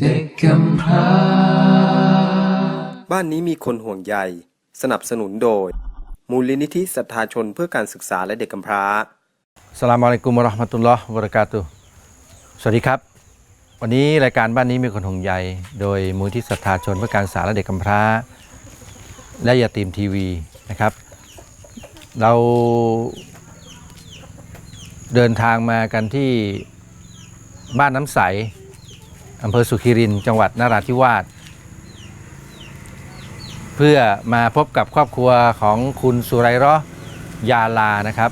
เด็กกำพร้า บ้านนี้มีคนห่วงใย สนับสนุนโดย มูลนิธิศรัทธาชนเพื่อการศึกษาและเด็กกำพร้าสลามอะลัยกุมวะเราะห์มะตุลลอฮ์วะบะเราะกาตุฮ์สวัสดีครับ วันนี้รายการบ้านนี้มีคนห่วงใย โดยมูลที่ศรัทธาชนเพื่อการศึกษาและเด็กกำพร้า และยาตีมทีวีนะครับ เราเดินทางมากันที่บ้านน้ำใส อำเภอสุขิรินจังหวัดนราธิวาสเพื่อมาพบกับครอบครัวของคุณสุไรราะห์ยาลานะครับ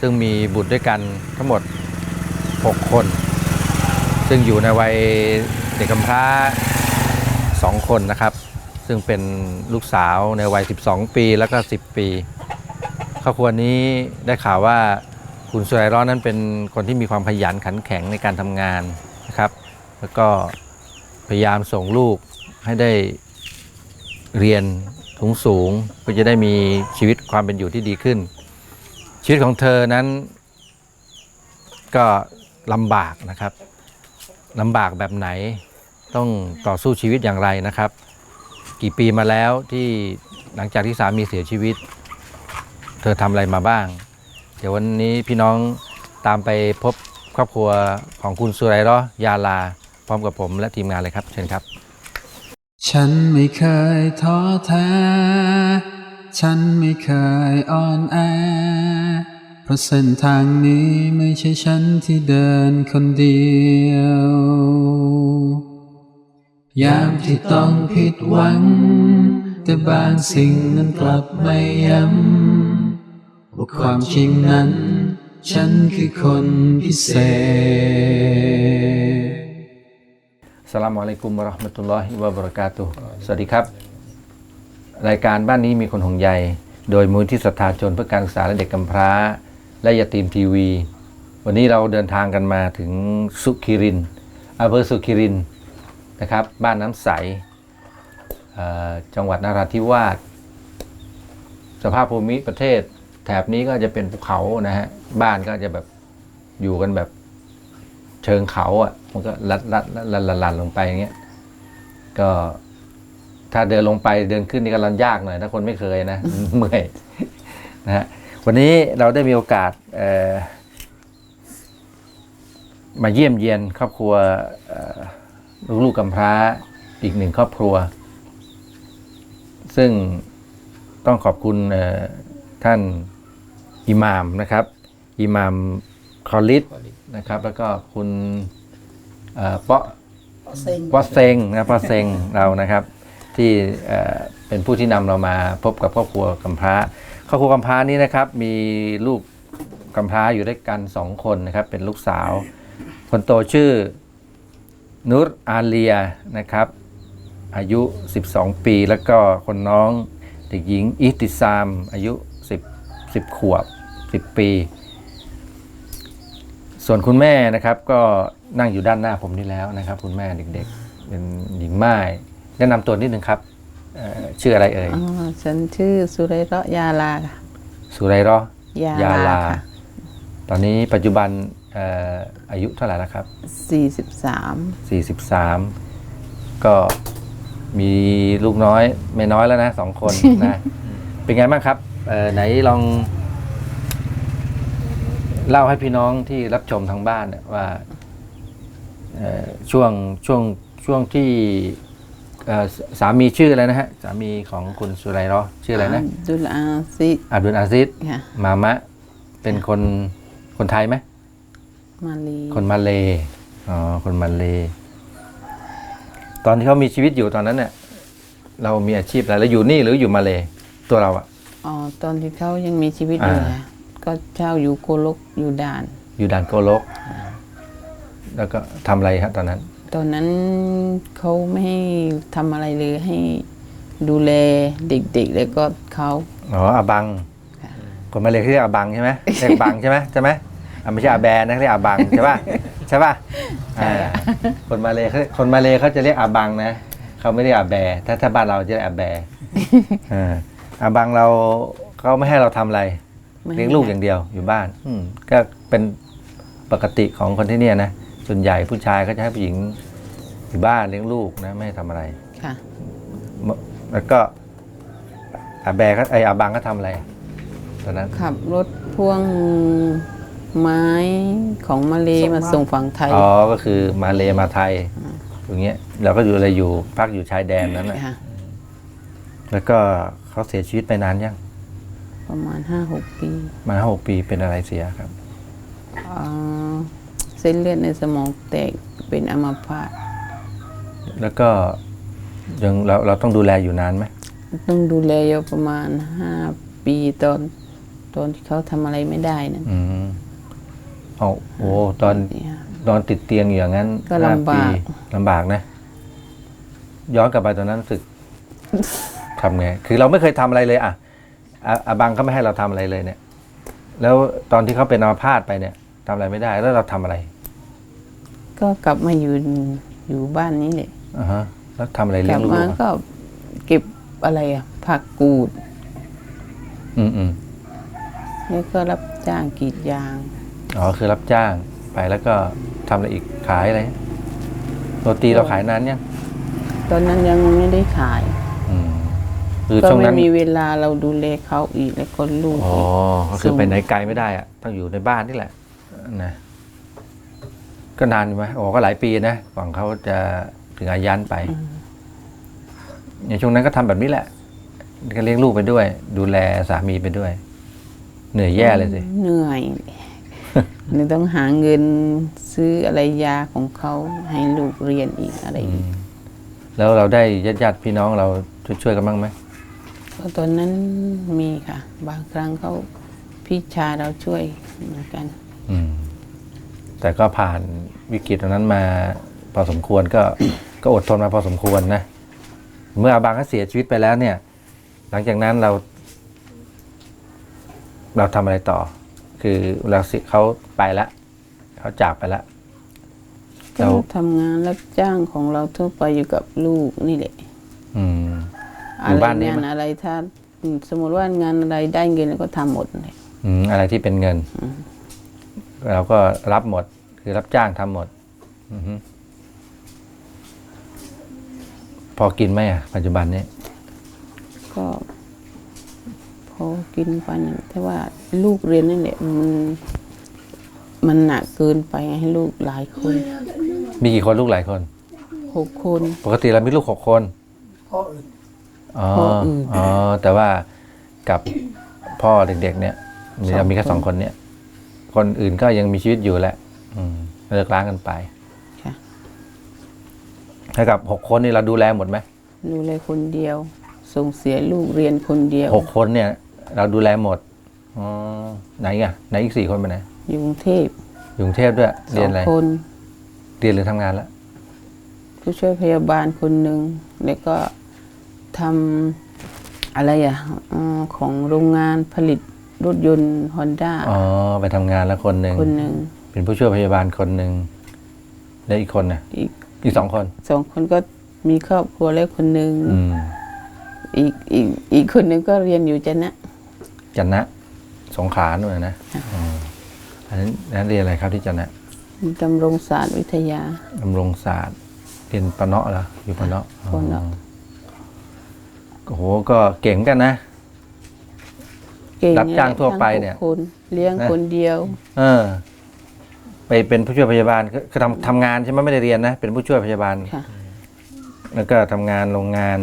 ซึ่งมีบุตรด้วยกันทั้งหมด 6 คน ซึ่งอยู่ในวัยเด็กกำพร้า 2 คนนะครับ ซึ่งเป็นลูกสาวในวัย 12 ปีแล้วก็ 10 ปี ครอบครัวนี้ได้ข่าวว่าคุณสุไรร้อนั้นเป็นคนที่มีความขยันขันแข็งในการทำงานนะครับ แล้วก็พยายามส่งลูกให้ได้เรียนสูงสูงเพื่อจะได้มีชีวิตความเป็นอยู่ที่ดีขึ้น ชีวิตของเธอนั้น ก็ลำบากนะครับลำบากแบบไหนต้องต่อสู้ชีวิตอย่างไรนะครับ กี่ปีมาแล้วที่หลังจากที่สามีเสียชีวิต เธอทำอะไรมาบ้าง เดี๋ยววันนี้พี่น้องตามไปพบครอบครัวของคุณสุไรราะห์ยาลา พร้อมกับผมและทีมงานเลยครับ เชิญครับ ฉันไม่เคยท้อแท้ ฉันไม่เคยอ่อนแอ เพราะเส้นทางนี้ไม่ใช่ฉันที่เดินคนเดียว ยามที่ต้องผิดหวัง แต่บางสิ่งนั้นกลับไม่ย้ำว่าความจริงนั้น ฉันคือคนพิเศษ สลามอะลัยกุมราะห์มะตุลลอฮิวะบราะกาตุสวัสดีครับ รายการบ้านนี้มีคนห่วงใยโดยมูลที่ศรัทธาชนเพื่อการศึกษาและเด็กกำพร้า และยาตีมทีวี วันนี้เราเดินทางกันมาถึงสุขิรินอำเภอสุขิรินนะครับ บ้านน้ำใสจังหวัดนราธิวาสสภาพภูมิประเทศ แถบนี้ก็จะเป็นภูเขานะฮะบ้านก็จะแบบอยู่กันแบบเชิงเขาอะ มันก็ลัดลัดลัดลัดลัดลงไปอย่างเงี้ยก็ถ้าเดินลงไปเดินขึ้นนี่ก็รันยากหน่อยถ้าคนไม่เคยนะเมื่อยนะฮะวันนี้เราได้มีโอกาสมาเยี่ยมเยียนครอบครัวลูกๆกำพร้าอีกหนึ่งครอบครัว ซึ่งต้องขอบคุณท่านอิหมามนะครับ อิหมามคอลิดนะครับ แล้วก็คุณ เอ่อเปาะปอเซงนะปอเซงเรานะครับ ที่เอ่อเป็นผู้ที่นำเรามาพบกับครอบครัวกำพร้าครอบครัวกำพร้านี้นะครับ มีลูกกำพร้าอยู่ด้วยกันสองคนนะครับ เป็นลูกสาว คนโตชื่อ นุรอาเลียนะครับ อายุ 12 ปี แล้วก็คนน้องเด็กหญิงอิติซาม อายุ 10 10 ขวบ 10 ปี ส่วนคุณแม่นะครับก็นั่งอยู่ด้านหน้าผมนี่แล้วนะครับ คุณแม่เด็กๆ เป็นหญิงม่ายแนะนำตัวนิดนึงครับเอ่อชื่ออะไรเอ่ย อ๋อฉันชื่อสุไรเราะห์ยาลาค่ะ สุไรเราะห์ยายาลา ค่ะ ตอนนี้ปัจจุบันเอ่ออายุเท่าไหร่แล้วครับสี่สิบสาม43 ก็มีลูกน้อยไม่น้อยแล้วนะสองคนนะ เป็นไงบ้างครับเอ่อไหนลอง เล่าให้พี่น้องที่รับชมทางบ้านเนี่ยว่าเอ่อช่วงช่วงช่วงที่เอ่อสสามีชื่ออะไรนะฮะ สามีของคุณสุไรเราะห์ชื่ออะไรนะดุลอาซิดอับดุลอาซิดค่ะมามะ เป็นคนคนไทยไหมมาลีคนมาเลอ๋อคนมาเลตอนที่เขามีชีวิตอยู่ตอนนั้นเนี่ยเรามีอาชีพอะไรแล้วอยู่นี่หรืออยู่มาเลตัวเราอะอ๋อตอนที่เขายังมีชีวิตอยู่อ่านะ ก็เช่าอยู่โกลกอยู่ด่าน อยู่ด่านโกลก แล้วก็ทำอะไรครับตอนนั้น ตอนนั้นเขาไม่ให้ทำอะไรเลยให้ดูแลเด็กๆ แล้วก็เขาอ๋ออาบังค่ะคนมาเลเขาเรียกอาบังใช่ไหมเรียกบังใช่ไหมใช่ไหมอะไม่ใช่อาแบนนะเขาเรียกอาบังใช่ป่ะใช่ป่ะอ่าคนมาเลเขาคนมาเลเขาจะเรียกอาบังนะเขาไม่เรียกอาแบถ้าถ้าบ้านเราจะเรียกอาแบอ่าอาบังเราเขาไม่ให้เราทำอะไรไม่ เลี้ยงลูกอย่างเดียวอยู่บ้านอืมก็เป็นปกติของคนที่เนี่ยนะส่วนใหญ่ผู้ชายก็จะให้ผู้หญิงอยู่บ้านเลี้ยงลูกนะไม่ให้ทำอะไรค่ะมแล้วก็อาแบก็ไออาบังก็ทำอะไรตอนนั้นขับรถพ่วงไม้ของมาเลมาส่งฝั่งไทยอ๋อก็คือมาเลมาไทยอย่างเงี้ยเราก็อยู่อะไรอยู่พักอยู่ชายแดนนั้นนะค่ะแล้วก็เขาเสียชีวิตไปนานยัง ประมาณห้าหกปีมาหกปีเป็นอะไรเสียครับ อ่าเส้นเลือดในสมองแตกเป็นอัมพาตแล้วก็ยังเราเราต้องดูแลอยู่นานไหมต้องดูแลอยู่ประมาณห้าปีตอน ตอนที่เขาทำอะไรไม่ได้นั่นอืมเอาโอ้ตอนเนี่ยนอนติดเตียงอยู่อย่างนั้นก็ห้ลำบากปีลำบากนะ ย้อนกลับไปตอนนั้นรู้สึกทำไง คือเราไม่เคยทำอะไรเลย อะ อาอาบังก็ไม่ให้เราทำอะไรเลยเนี่ย แล้วตอนที่เขาเป็นอัมพาตไปเนี่ยทำอะไรไม่ได้ แล้วเราทำอะไร ก็กลับมาอยู่อยู่บ้านนี้แหละอ่าฮะแล้วทำอะไรกเลี้ยลังบลูกมาอะก็เก็บอะไรอะผักกูด อืมอืมแล้วก็รับจ้างกรีดยาง อ๋อคือรับจ้างไปแล้วก็ทำอะไรอีกขายอะไรโรตีเราขายนานยังตอนนั้นยังไม่ได้ขาย อืม คือก็ช่วงไม่นั้นมีเวลาเราดูแลเขาอีกแล้วก็ลูกอ๋ออีก ก็คือส่งไปไหนไกลไม่ได้อะต้องอยู่ในบ้านนี่แหละนะก็นานอยู่ไหมโอ้ก็หลายปีนะกว่อนเขาจะถึงอายันไปในช่วงนั้นก็ทำแบบนี้แหละก็เลี้ยงลูกไปด้วย ดูแลสามีไปด้วย เหนื่อยแย่เลยสิเหนื่อยนี่ต้องหาเงินซื้ออะไรยาของเขาให้ลูกเรียนอีกอะไรอีกแล้วเราได้ญาติญาติๆพี่น้องเราช่วยๆกันบ้างไหม ก็ตอนนั้นมีค่ะ บางครั้งเขาพี่ชายเราช่วยเหมือนกันอืมแต่ก็ผ่านวิกฤตตรงนั้นมาพอสมควรก็ก็อดทนมาพอสมควรนะ เมื่ออาบังเขาเสียชีวิตไปแล้วเนี่ย หลังจากนั้นเรา เราทำอะไรต่อ คือเราสิเขาไปแล้วเขาจากไปแล้วก็เรา ทำงานรับจ้างของเราทั่วไปอยู่กับลูกนี่แหละ อืม ออะไรยู่บ้านนี้งานไหมอะไรถ้าอืมสมมติว่างานอะไรได้เงินเราก็ทำหมดเลยอืมอะไรที่เป็นเงิน เราก็รับหมด คือรับจ้างทำหมดอือฮึพอกินไหมอะ ปัจจุบันนี้ก็พอกินไปนะแต่ว่าลูกเรียนนี่แหละมันมันหนักเกินไปให้ลูกหลายคน มีกี่คนลูกหลายคนหกคน ปกติเรามีลูกหกคน อ๋อพ่ออื่นอ๋อแต่ว่ากับพ่อเด็กๆ เนี่ยมีเรามีแค่สองคนเนี่ย คนอื่นก็ยังมีชีวิตอยู่แหละอืมเลิกล้างกันไปค่ะให้กับหกคนนี่เราดูแลหมดไหมดูแลคนเดียว ส่งเสียลูกเรียนคนเดียวหกคนเนี่ย เราดูแลหมดอ๋อไหนอะไหนอีกสี่คนไปไหนอยู่กรุงเทพอยู่กรุงเทพด้วยสเรียอนงอะไรคนเรียนหรือทำงานแล้วผู้ช่วยพยาบาลคนหนึ่งแล้วก็ ทำอะไรอะออของโรงงานผลิตรถยนต์ฮอนด้าอ๋อไปทำงานแล้วคนหนึ่งคนหนึ่งเป็นผู้ช่วยพยาบาลคนหนึ่งแล้วอีกคนน่ะอีกอีกสองคนสองคนก็มีครอบครัวแล้วคนหนึ่งอืมอีกอีกอีกคนหนึ่งก็เรียนอยู่จันนะจันนะสงขลาหน่อยนะอืมอันนั้นอันนั้นเรียนอะไรครับที่จันนะดำรงศาสตร์วิทยา ดำรงศาสตร์เรียนปะเนาะเหรออยู่ปะเนาะปะเนาะ อ๋อ โอ้โหก็เก่งกันนะ เก่งรับจ้างทั่วไปเนี่ย ทั้งหกคนเลี้ยงนะ คนเดียว เออ ไปเป็นผู้ช่วยพยาบาลคือคือทำทำงานใช่ไหมไม่ได้เรียนนะ เป็นผู้ช่วยพยาบาล ค่ะ แล้วก็ทำงานโรงงาน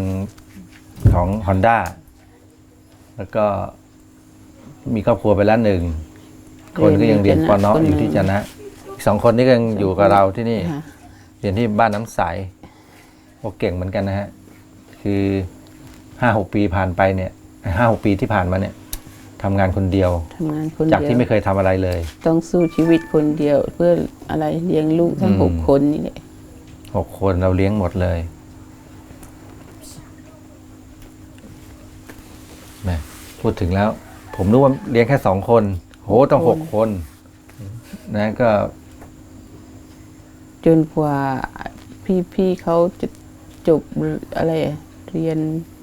ของ Honda แล้วก็มีครอบครัวไปแล้วหนึ่ง คนก็ยังเรียนปอนเนาะอยู่ที่จันนะอีกสองคนนี้ก็ยังอยู่กับเราที่นี่ ค่ะ เรียนที่บ้านน้ำใสโอเก่งเหมือนกันนะฮะ คือ ห้าหกปีผ่านไปเนี่ยห้าหกปีที่ผ่านมาเนี่ยทำงานคนเดียวทำงานคนจากเดียวที่ไม่เคยทำอะไรเลย ต้องสู้ชีวิตคนเดียว เพื่ออะไรเลี้ยงลูกทั้งอืมหกคนนี่แหละหกคนเราเลี้ยงหมดเลยแหม่พูดถึงแล้ว ผมรู้ว่าเลี้ยงแค่สองคน โหต้องหกคน นะก็ จนกว่าพี่พี่เขาจะจบอะไรอะเรียนอือหือ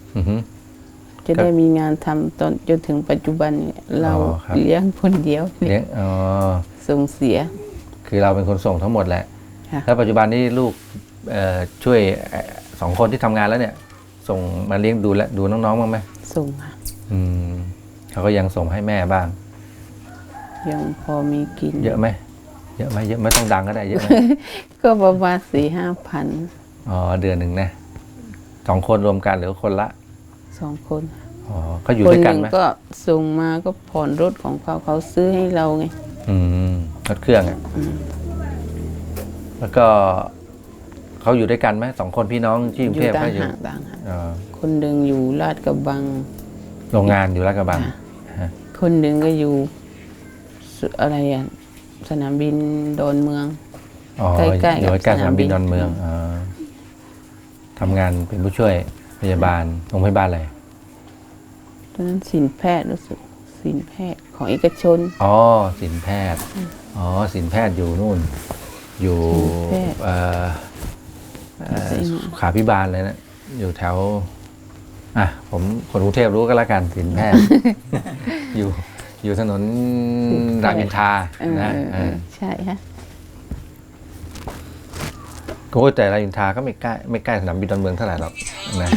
จะได้มีงานทำตอนจนถึงปัจจุบันเนี่ยเราอ๋อครับเลี้ยงคนเดียวเลี้ยงอ๋อส่งเสีย คือเราเป็นคนส่งทั้งหมดแหละค่ะแล้วปัจจุบันนี้ลูกเอ่อช่วยเอ่อสองคนที่ทำงานแล้วเนี่ย ส่งมาเลี้ยงดูแลดูน้องๆบ้างไหมส่งค่ะอืมเขาก็ยังส่งให้แม่บ้าง ยังพอมีกิน เยอะไหมเยอะไหมเยอะไม่ต้องดังก็ได้เยอะไหมก็ประมาณสี่ห้าพันอ๋อเดือนหนึ่งนะสองคนรวมกันหรือคนละ สองคนอ๋อเขาอยู่คนด้วยหกันนึ่งไหมก็ส่งมาก็ผ่อนรถของเขาเขาซื้อให้เราไง อืมรถเครื่องอะแล้วก็เขาอยู่ด้วยกันไหมสองคนพี่น้องที่กรุองเทยู่พต่างก็อยู่หากต่างหากอ๋อคนหนึ่งอยู่ลาดกระบัง โรงงานอยู่ลาดกระบังค่ะคนหนึ่งก็อยู่สุอะไรอะสนามบินดอนเมือง อ๋อใกล้ๆอยู่กับใกล้ๆสนามบินสนามบินดอนเมืองอ๋อทำงานเป็นผู้ช่วย พยาบาลโรงพยาบาลอะไรตอนนั้นสินแพทย์รู้สึกสินแพทย์ของเอกชน อ๋อสินแพทย์อ๋อสินแพทย์อยู่นู่น อยู่สินแพทย์ เอ่อเอ่อขาพิบาลเลยนะอยู่แถวอะผมคนกรุงเทพรู้ก็แล้วกันสินแพทย์ อยู่อยู่ถนนรามอินทราเออนะเออเอเอออใช่ฮะ โอ้ยแต่รามอินทราก็ไม่ใกล้ไม่ใกล้สนามบินดอนเมืองเท่าไหร่หรอกนะ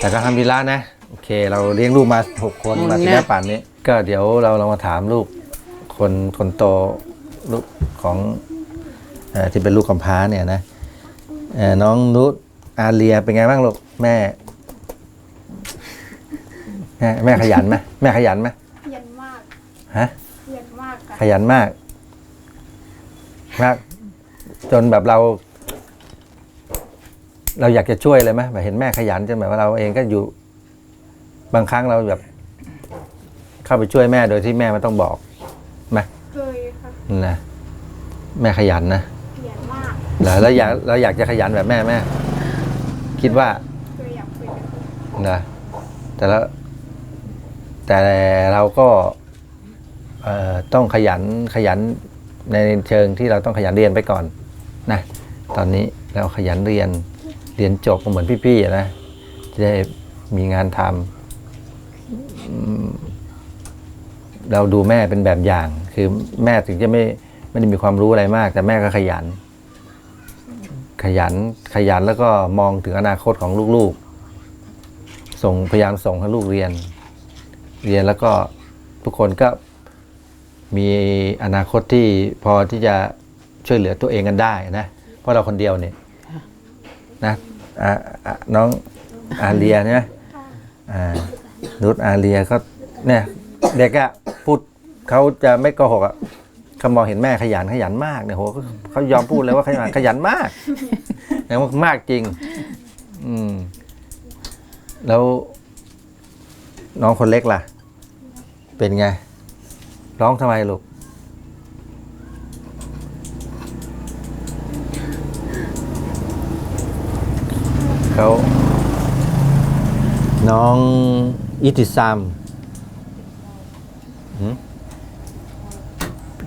แต่ก็ทำดีละนะโอเค เราเลี้ยงลูกมาหกคนมาถึงแค่ป่านนี้ ก็เดี๋ยวเราเรามาถามลูกคนคนโตลูกของเออที่เป็นลูกกำพร้าเนี่ยนะเอ่อน้องนุชอาเลียเป็นไงบ้างลูกแม่แม่ แม่ขยันไหมแม่ขยันไหมขยันมากฮะขยันมากค่ะขยันมากมาก จนแบบเรา เราอยากจะช่วยเลยไหมแบบเห็นแม่ขยันจนแบบว่าเราเองก็อยู่ บางครั้งเราแบบ เข้าไปช่วยแม่โดยที่แม่ไม่ต้องบอกไหมเคยค่ะนะแม่ขยันนะขยันมากเหรอแล้วอยากเราอยากจะขยันแบบแม่แม่คิดว่าเคยอยากเป็นแบบนี้นะแต่แล้วแต่เราก็เอ่อต้องขยันขยันในเชิงที่เราต้องขยันเรียนไปก่อน นะตอนนี้เราขยันเรียนเรียนจบก็เหมือนพี่ๆนะจะได้มีงานทำเราดูแม่เป็นแบบอย่าง คือแม่ถึงจะไม่ไม่ได้มีความรู้อะไรมาก แต่แม่ก็ขยัน ขยันขยันแล้วก็มองถึงอนาคตของลูกๆ ส่งพยายามส่งให้ลูกเรียน เรียนแล้วก็ทุกคนก็มีอนาคตที่พอที่จะ ช่วยเหลือตัวเองกันได้นะ เพราะเราคนเดียวเนี่ยนะอะอะน้องอาเลียเนี่ยอ่านุชอาเลียก็เนี่ยเด็กอะพูดเขาจะไม่โกหกอะเขามองเห็นแม่ขยันขยันมากเนี่ยโหเขาเขายอมพูดเลยว่าขยันขยันมากแต่ว่ามากจริง อืม แล้ว น้องคนเล็กล่ะ เป็นไง ร้องทำไมลูก เขาน้องอิติซัม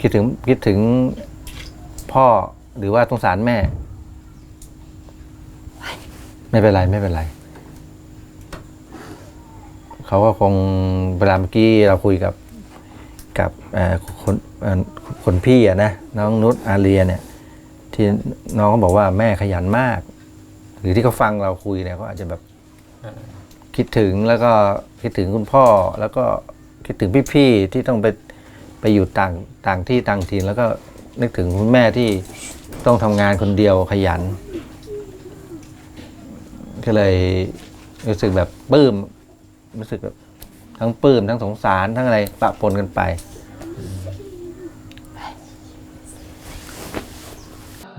คิดถึงคิดถึงพ่อหรือว่าสงสารแม่ ไม่เป็นไร ไม่เป็นไร เขาก็คงเวลาเมื่อกี้เราคุยกับกับคนคนพี่อะนะ น้องนุชอาเลียเนี่ย ที่น้องก็บอกว่าแม่ขยันมาก หรือที่เขาฟังเราคุยเนี่ยเขาอาจจะแบบคิดถึงแล้วก็คิดถึงคุณพ่อ แล้วก็คิดถึงพี่ๆที่ต้องไปไปอยู่ต่างต่างที่ต่างถิ่นแล้วก็นึกถึงคุณแม่ที่ต้องทำงานคนเดียวขยัน ก็เลยรู้สึกแบบปลื้มรู้สึกแบบทั้งปลื้มทั้งสงสารทั้งอะไรปะปนกันไป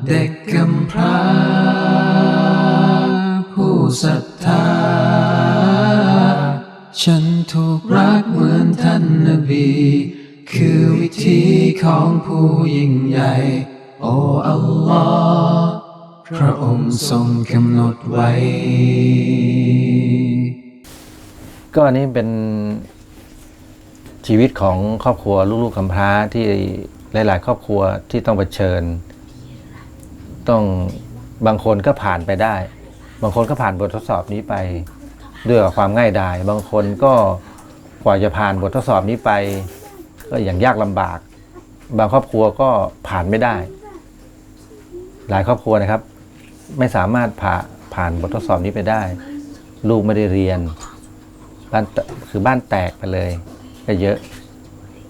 เด็กกำพร้า ศรัทธา ฉันถูกรักเหมือนท่านนบี คือวิธีของผู้ยิ่งใหญ่ โอ้อัลลอฮ์พระองค์ทรงกำหนดไว้ ก็อันนี้เป็นชีวิตของครอบครัวลูกๆกำพร้าที่หลาย ๆ ครอบครัวที่ต้องเผชิญ ต้องบางคนก็ผ่านไปได้ บางคนก็ผ่านบททดสอบนี้ไปด้วยความง่ายดาย บางคนก็กว่าจะผ่านบททดสอบนี้ไป ก็อย่างยากลำบาก บางครอบครัวก็ผ่านไม่ได้ หลายครอบครัวนะครับ ไม่สามารถผ่าผ่านบททดสอบนี้ไปได้ ลูกไม่ได้เรียนบ้านคือบ้านแตกไปเลยก็เยอะ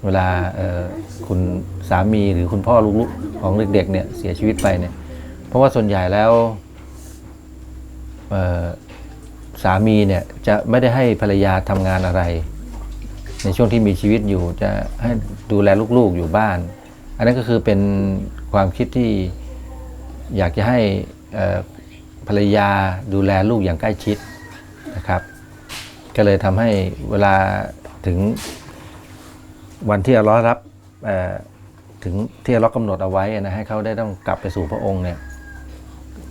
เวลาเอ่อคุณสามีหรือคุณพ่อลูกๆของเด็กๆเนี่ยเสียชีวิตไปเนี่ย เพราะว่าส่วนใหญ่แล้ว สามีเนี่ยจะไม่ได้ให้ภรรยาทำงานอะไร ในช่วงที่มีชีวิตอยู่จะให้ดูแลลูกๆอยู่บ้าน อันนั้นก็คือเป็นความคิดที่อยากจะให้ภรรยาดูแลลูกอย่างใกล้ชิดนะครับ ก็เลยทำให้เวลาถึงวันที่อัลลอฮ์รับถึงที่อัลลอฮ์กำหนดเอาไว้นะให้เขาได้ต้องกลับไปสู่พระองค์เนี่ย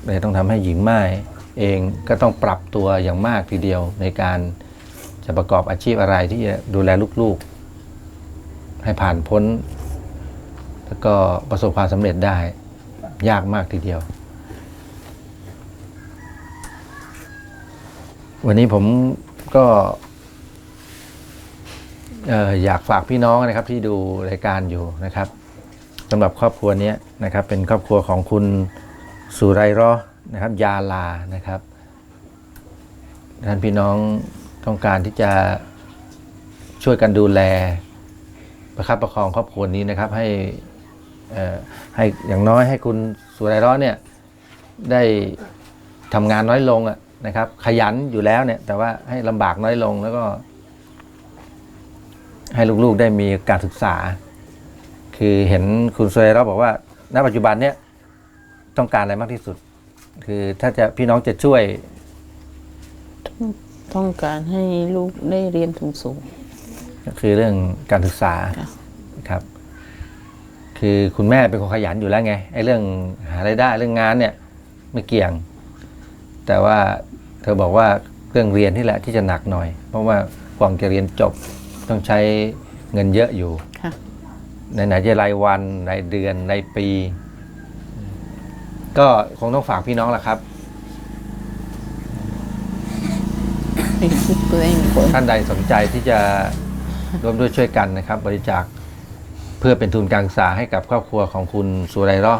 เลยต้องทำให้หญิงไม้ เองก็ต้องปรับตัวอย่างมากทีเดียวในการจะประกอบอาชีพอะไรที่จะดูแลลูกๆ ให้ผ่านพ้น แล้วก็ประสบความสำเร็จได้ยากมากทีเดียว วันนี้ผมก็เอ่อยากฝากพี่น้องนะครับที่ดูรายการอยู่นะครับสำหรับครอบครัวนี้นะครับเป็นครอบครัวของคุณสุไรรอ นะครับยาลานะครับท่านพี่น้องต้องการที่จะช่วยกันดูแล ประคับประคองครอบครัวนี้นะครับ ให้ให้อย่างน้อยให้คุณสุไรรอเนี่ยได้ทำงานน้อยลงนะครับ ขยันอยู่แล้วเนี่ย แต่ว่าให้ลำบากน้อยลงแล้วก็ ให้ลูกๆได้มีการศึกษา คือเห็นคุณสุไรรอบอกว่า ณปัจจุบันเนี่ยต้องการอะไรมากที่สุด คือถ้าจะพี่น้องจะช่วย ต้องการให้ลูกได้เรียนสูงสูงก็คือเรื่องการศึกษาค่ะครับ คือคุณแม่เป็นคนขยันอยู่แล้วไงไอ้เรื่องหารายได้เรื่องงานเนี่ยไม่เกี่ยง แต่ว่าเธอบอกว่าเรื่องเรียนนี่แหละที่จะหนักหน่อย เพราะว่ากว่าจะเรียนจบต้องใช้เงินเยอะอยู่ค่ะในไหนจะรายวันรายเดือนรายปี ก็คงต้องฝากพี่น้องแหละครับให้คิดตัวเองก่อนท่านใดสนใจที่จะร่วมด้วยช่วยกันนะครับ บริจาคเพื่อเป็นทุนการศึกษาให้กับครอบครัวของคุณสุไรรอ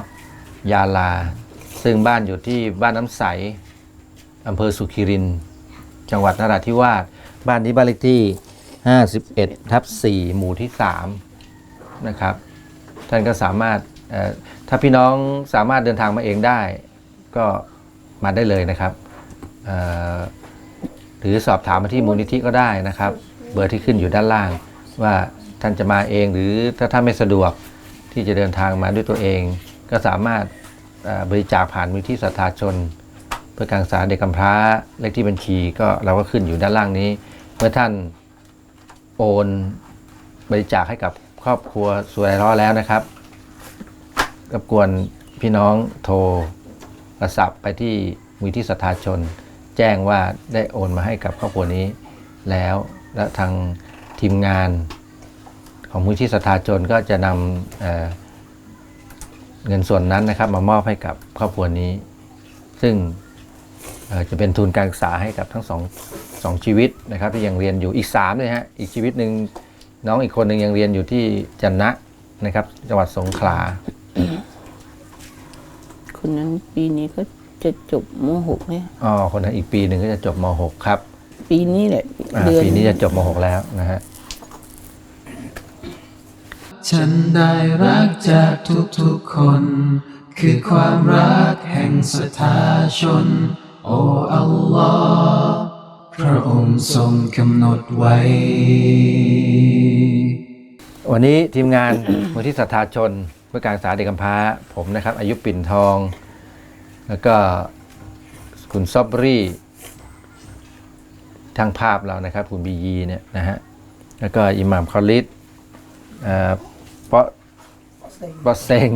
ยาลา ซึ่งบ้านอยู่ที่บ้านน้ำใสอำเภอสุขิรินทร์จังหวัดนราธิวาสบ้านที่บ้านเลขที่ 51ทับ4หมู่ที่ 3 นะครับ ท่านก็สามารถเอ่อ ถ้าพี่น้องสามารถเดินทางมาเองได้ ก็มาได้เลยนะครับหรือสอบถามมาที่มูลนิธิก็ได้นะครับ เบอร์ที่ขึ้นอยู่ด้านล่าง ว่าท่านจะมาเองหรือถ้าท่านไม่สะดวกที่จะเดินทางมาด้วยตัวเอง ก็สามารถบริจาคผ่านมูลที่สัทธาชน เพื่อการศึกษาเด็กกำพร้าเลขที่บัญชีก็เราก็ขึ้นอยู่ด้านล่างนี้ เมื่อท่านโอนบริจาคให้กับครอบครัวสวยร้อแล้วนะครับ บกวนพี่น้องโทรศัพท์ไปที่มูลที่สัทธาชน แจ้งว่าได้โอนมาให้กับครอบครัวนี้แล้วและทางทีมงานของมูลที่สถาชนก็จะนำเเงินส่วนนั้นนะครับมามอบให้กับครอบครัวนี้ ซึ่งจะเป็นทุนการศึกษาให้กับทั้งสองสองชีวิตนะครับที่ยังเรียนอยู่อีกสามเลยฮะอีกชีวิตหนึ่งน้องอีกคนหนึ่งยังเรียนอยู่ที่จันนะนะครับจังหวัดสงขลา คนนั้นปีนี้ก็จะจบม .6 เนี่ยอ๋อคนนั้นอีกปีหนึ่งก็จะจบม .6 ครับ ปีนี้แหละอ่าเดือนปีนี้จะจบม .6 แล้วนะฮะ ฉันได้รักจากทุกๆคน คือความรักแห่งศรัทธาชน โอ้อัลลอฮ์พระองค์ทรงกำหนดไว้ วันนี้ทีมงาน มูลที่ศรัทธาชนเพื่อการศึกษาเด็กกำพร้าผมนะครับอายุปิ่นทอง แล้วก็คุณซอบรี่ทางภาพเรานะครับ คุณบียีเนี่ยนะฮะแล้วก็อิหม่ามคอลิดเอ่อปะปะเซง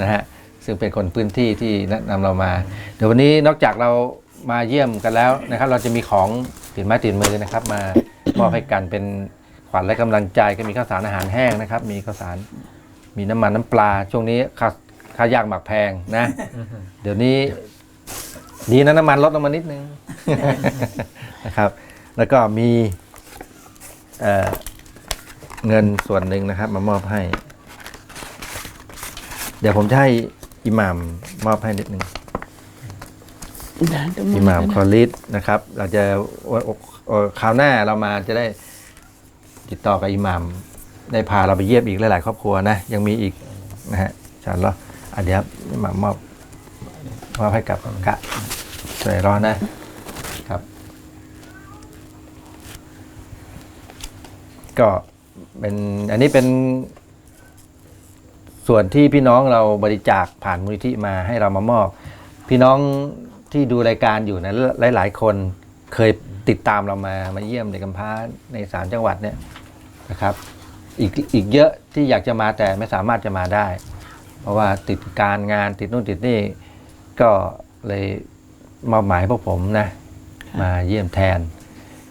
นะฮะซึ่งเป็นคนพื้นที่ที่แนะนำเรามา เดี๋ยววันนี้นอกจากเรามาเยี่ยมกันแล้วนะครับ เราจะมีของติดไม้ติดมือนะครับ มามอบให้กันเป็นขวัญและกำลังใจก็มีข้าวสารอาหารแห้งนะครับ มีข้าวสาร มีน้ำมันน้ำปลา ช่วงนี้ค่าค่ายากหมักแพงนะ เดี๋ยวนี้ ดีนะน้ำมันลดลงมานิดนึง นะครับ แล้วก็มีเอ่อเงินส่วนหนึ่งนะครับ มามอบให้ เดี๋ยวผมจะให้อิหมัมมอบให้นิดนึง อิหม่ามคอลิดนะครับ เราจะวันเอ่อคราวหน้าเรามาจะได้ติดต่อกับอิหม่าม ได้พาเราไปเยี่ยมอีกหลาย ๆ ครอบครัวนะ ยังมีอีกนะฮะอินชาอัลลออะเดียวอิหม่ามมอบมอบให้กับกะสวยร้อนนะครับ ก็เป็นอันนี้เป็น ส่วนที่พี่น้องเราบริจาคผ่านมูลนิธิมาให้เรามามอบ พี่น้องที่ดูรายการอยู่นะหลาย ๆ คนเคยติดตามเรามามาเยี่ยมเด็กกำพร้าในสามจังหวัดเนี่ยนะครับ อีกอีกเยอะที่อยากจะมาแต่ไม่สามารถจะมาได้ เพราะว่าติดการงานติดนู่นติดนี่ก็เลยมอบหมายพวกผมนะ มาเยี่ยมแทน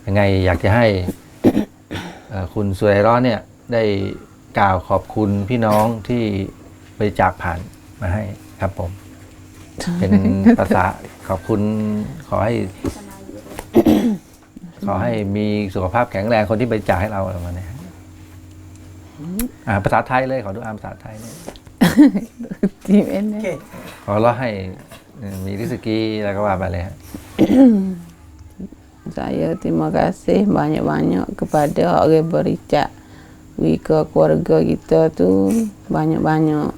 ยังไงอยากจะให้เอ่อคุณสุไรร้อนเนี่ยได้กล่าวขอบคุณพี่น้องที่บริจาคผ่านมาให้ครับผม เป็นภาษาขอบคุณขอให้ ขอให้มีสุขภาพแข็งแรงคนที่บริจาคให้เราอะไรประมาณนี้ฮะ อ่าภาษาไทยเลยขอดูอ่านภาษาไทยเนี่ยทีมเอ็นเนี่ยขอเราให้เอ่อมีริสกีแล้วก็ว่าไปเลยฮะ Saya terima kasih banyak-banyak kepada orang bericak. Wika keluarga kita tu banyak-banyak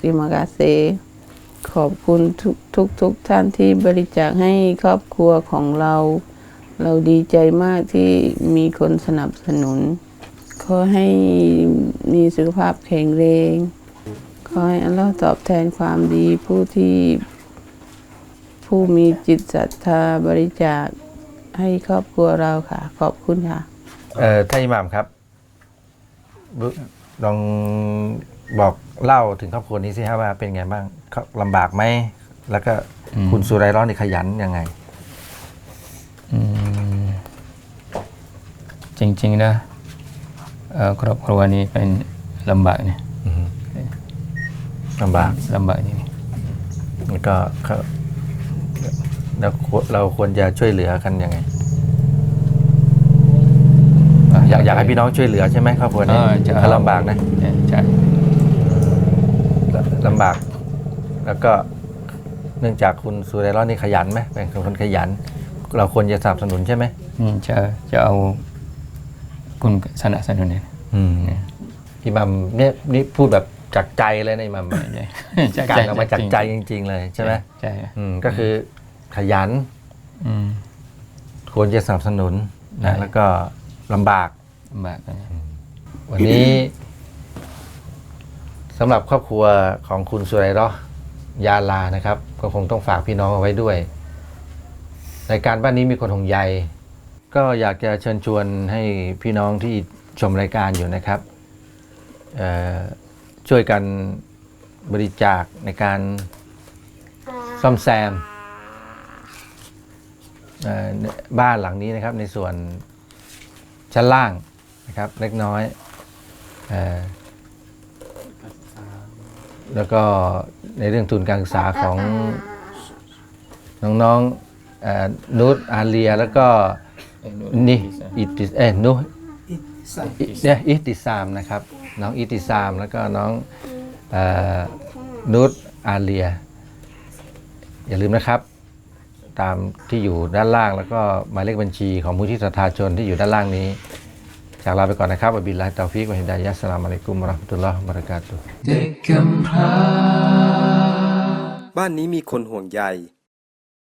terima kasih ขอบคุณทุกทุกทุกท่านที่บริจาคให้ครอบครัวของเรา เราดีใจมากที่มีคนสนับสนุน ขอให้มีสุขภาพแข็งแรง ขอให้อัลลอฮ์ตอบแทนความดีผู้ที่ผู้มีจิตศรัทธาบริจาคให้ครอบครัวเราค่ะ ขอบคุณค่ะ เอ่อท่านอิหม่ามครับบุลองบอกเล่าถึงครอบครัวนี้สิครับว่าเป็นไงบ้างเขาลำบากไหม แล้วก็คุณสุไรร้อนนี่ขยันยังไง อืม จริง ๆ นะเอ่อ ครอบครัวนี้เป็นลำบากเนี่ยลำบากลำบากนี่นี่ก็เขาเราควรเราควรจะช่วยเหลือกันยังไงอะอยากอยากให้พี่น้องช่วยเหลือใช่ไหมครอบครัวนี้เออจะเขาลำบากนะเออใช่ลำบาก แล้วก็เนื่องจากคุณสุไรร้อนนี่ขยันไหมเป็นคนขยัน เราควรจะสนับสนุนใช่ไหมอืมจะจะเอา คุณสนับสนุนเนี่ยอืมอิหมัมเนี่ยนี่พูดแบบจากใจเลยนะอิหมัมใช่การออกมาจากใจจริง ๆ เลยใช่ไหมใช่อืมก็คือขยันอืมควรจะสนับสนุนใช่นะแล้วก็ลำบากลำบากนะวันนี้สำหรับครอบครัวของคุณสุไรรอห์ยาลานะครับ ก็คงต้องฝากพี่น้องเอาไว้ด้วยรายการบ้านนี้มีคนห่วงใย ก็อยากจะเชิญชวนให้พี่น้องที่ชมรายการอยู่นะครับ ช่วยกันบริจาคในการซ่อมแซมบ้านหลังนี้นะครับในส่วนชั้นล่างนะครับเล็กน้อยอแล้วก็ในเรื่องทุนการศึกษาของน้องๆนุชอาเลียแล้วก็ นี่อิติสเอ้ยนุอิเนี่ยอิติซามนะครับ น้องอิติซามแล้วก็น้องเอ่อนุชอาเลีย อย่าลืมนะครับ ตามที่อยู่ด้านล่างแล้วก็หมายเลขบัญชีของมูลที่ศรัทธาชนที่อยู่ด้านล่างนี้ จากลาไปก่อนนะครับอับบิลลาฮิตตอฟิกวะฮิดายะฮ์อัสสลามุอะลัยกุมวะเราะห์มะตุลลอฮ์วะบะเราะกาตุฮ์เด็กกำพร้าบ้านนี้มีคนห่วงใย